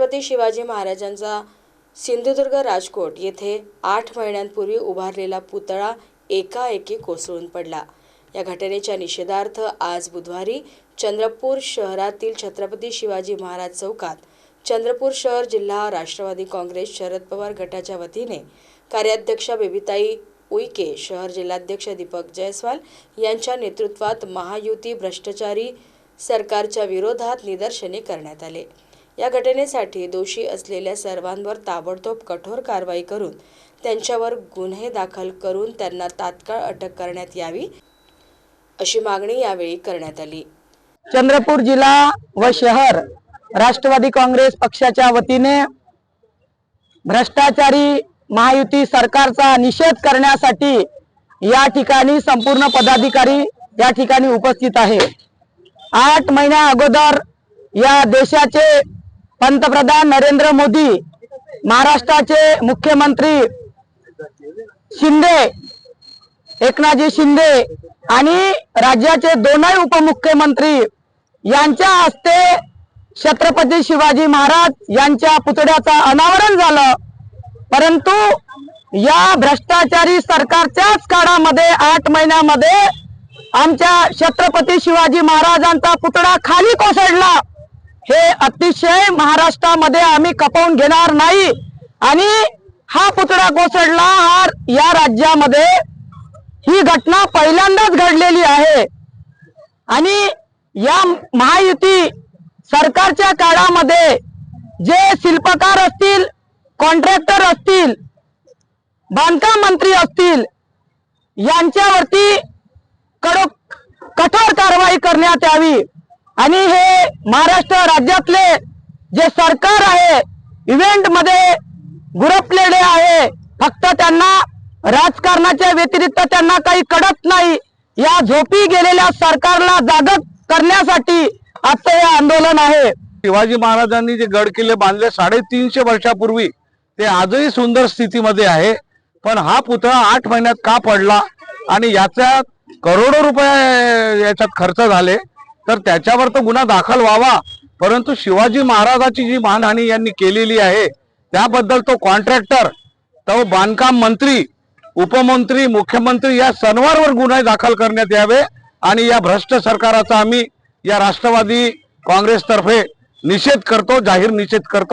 छत्रपती शिवाजी महाराजांचा सिंधुदुर्ग राजकोट येथे आठ महिन्यांपूर्वी उभारलेला पुतळा एकाएकी कोसळून पडला. या घटनेच्या निषेधार्थ आज बुधवारी चंद्रपूर शहरातील छत्रपती शिवाजी महाराज चौकात चंद्रपूर शहर जिल्हा राष्ट्रवादी काँग्रेस शरद पवार गटाच्या वतीने कार्याध्यक्षा बेबीताई उईके शहर जिल्हाध्यक्ष दीपक जयस्वाल यांच्या नेतृत्वात महायुती भ्रष्टाचारी सरकारच्या विरोधात निदर्शने करण्यात आले. या घटनेसाठी दोषी असलेल्या सर्वांवर ताबडतोब कठोर कारवाई करून त्यांच्यावर गुन्हे दाखल करून त्यांना तात्काळ अटक करण्यात यावी अशी मागणी यावेळी करण्यात आली. चंद्रपूर जिल्हा व शहर राष्ट्रवादी काँग्रेस पक्षाच्या वतीने भ्रष्टाचारी महायुती सरकारचा निषेध करण्यासाठी या ठिकाणी संपूर्ण पदाधिकारी या ठिकाणी उपस्थित आहे. आठ महिन्या अगोदर या देशाचे पंतप्रधान नरेंद्र मोदी महाराष्ट्राचे मुख्यमंत्री शिंदे एकनाथजी शिंदे आणि राज्याचे दोनही उपमुख्यमंत्री यांच्या हस्ते छत्रपती शिवाजी महाराज यांच्या पुतळ्याचं अनावरण झालं. परंतु या भ्रष्टाचारी सरकारच्याच काळामध्ये आठ महिन्यामध्ये आमच्या छत्रपती शिवाजी महाराजांचा पुतळा खाली कोसळला. हे अतिशय महाराष्ट्रामध्ये आम्ही कपवून घेणार नाही. आणि हा पुतळा कोसळला हा या राज्यामध्ये. ही घटना पहिल्यांदाच घडलेली आहे. आणि या महायुती सरकारच्या काळामध्ये जे शिल्पकार असतील कॉन्ट्रॅक्टर असतील बांधकाम मंत्री असतील यांच्यावरती कडक कठोर कारवाई करण्यात यावी. आणि हे महाराष्ट्र राज्यातले जे सरकार आहे इव्हेंटमध्ये गुरपलेले आहे फक्त त्यांना राजकारणाच्या व्यतिरिक्त त्यांना काही कळत नाही. या झोपी गेलेल्या सरकारला जागत करण्यासाठी आजचं हे आंदोलन आहे. शिवाजी महाराजांनी जे गड किल्ले बांधले साडेतीनशे वर्षापूर्वी ते आजही सुंदर स्थितीमध्ये आहे. पण हा पुतळा आठ महिन्यात का पडला? आणि याचा करोडो रुपये याच्यात खर्च झाले. तर त्याच्यावर तर गुन्हा दाखल व्हावा. परंतु शिवाजी महाराजाची जी मानहानी यांनी केलेली आहे त्याबद्दल तो कॉन्ट्रॅक्टर तो बांधकाम मंत्री उपमंत्री मुख्यमंत्री या सर्वांवर गुन्हे दाखल करण्यात यावे आणि या भ्रष्ट सरकाराचा आम्ही या राष्ट्रवादी काँग्रेसतर्फे निषेध करतो जाहीर निषेध करतो.